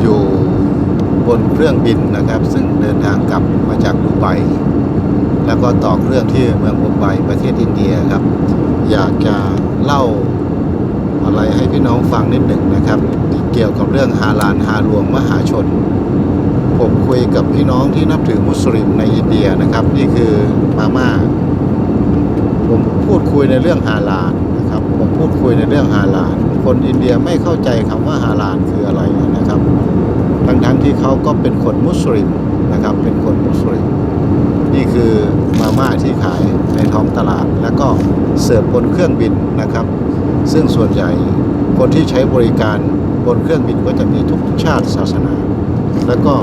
อยู่บนเครื่องบินนะครับ ซึ่งเดินทางกลับมาจากดูไบแล้วก็ต่อเครื่องที่เมืองมุมไบประเทศอินเดียครับ อยากจะเล่าอะไรให้พี่น้องฟังนิดหนึ่งนะครับ เกี่ยวกับเรื่องฮาลานฮาลวงมหาชน ผมคุยกับพี่น้องที่นับถือมุสลิมในอินเดียนะครับ นี่คือมาม่าผมพูดคุยในเรื่องฮาลาลนะครับ ผมพูดคุยในเรื่องฮาลาลคนอินเดียไม่เข้าใจคำว่าฮาลาลคืออะไรนะครับ ทั้งทั้งๆที่ เขาก็เป็นคนมุสลิมนะครับเป็นคนมุสลิมนี่คือมาม่าที่ขายในท้องตลาด แล้วก็เสิร์ฟบนเครื่องบินนะครับ ซึ่งส่วนใหญ่คนที่ใช้บริการบนเครื่องบินก็จะมีทุกชาติศาสนา แล้วก็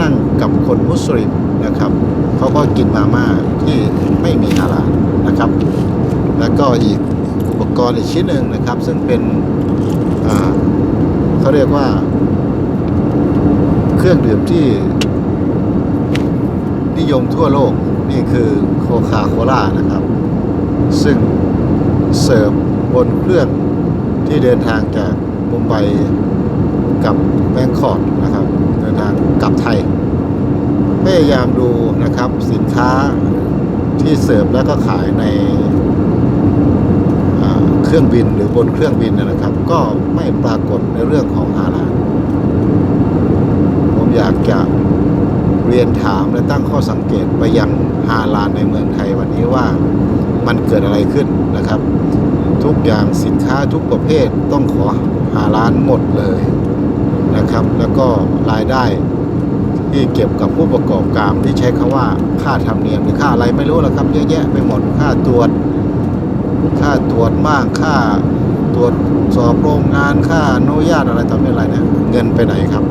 นั่งกับคนมุสลิมนะครับเขาก็กินมาม่าที่ไม่มีฮาลาลนะครับ แล้วก็อีกอุปกรณ์อีกชิ้นหนึ่งนะครับ ซึ่งเป็นเขาเรียกว่า รื่องดื่มที่ นิยมทั่วโลกนี่คือโคคาโคล่านะครับ ซึ่งเสิร์ฟบนเครื่องที่เดินทางจากมุมไบกับแบงคอกนะครับ เดินทางกลับไทยพยายามดูนะครับสินค้าที่เสิร์ฟแล้วก็ขายในเครื่องบินหรือบนเครื่องบินนะครับ ก็ไม่ปรากฏในเรื่องของอาหารากจะเรียนถามและตั้งข้อสังเกตไปยังฮาลานในเมืองไทยวันนี้ว่ามันเกิดอะไรขึ้นนะครับ ทุกอย่างสินค้าทุกประเภทต้องขอฮาลานหมดเลยนะครับ แล้วก็รายได้ที่เก็บกับผู้ประกอบการที่ใช้คำว่าค่าธรรมเนียมหรือค่าอะไรไม่รู้ละครับเยอะแยะไปหมดค่าตรวจ ค่าตรวจบ้างค่าตรวจสอบโรงงานค่าอนุญาตอะไรต่อไม่อะไรเนี่ยเงินไปไหนครับ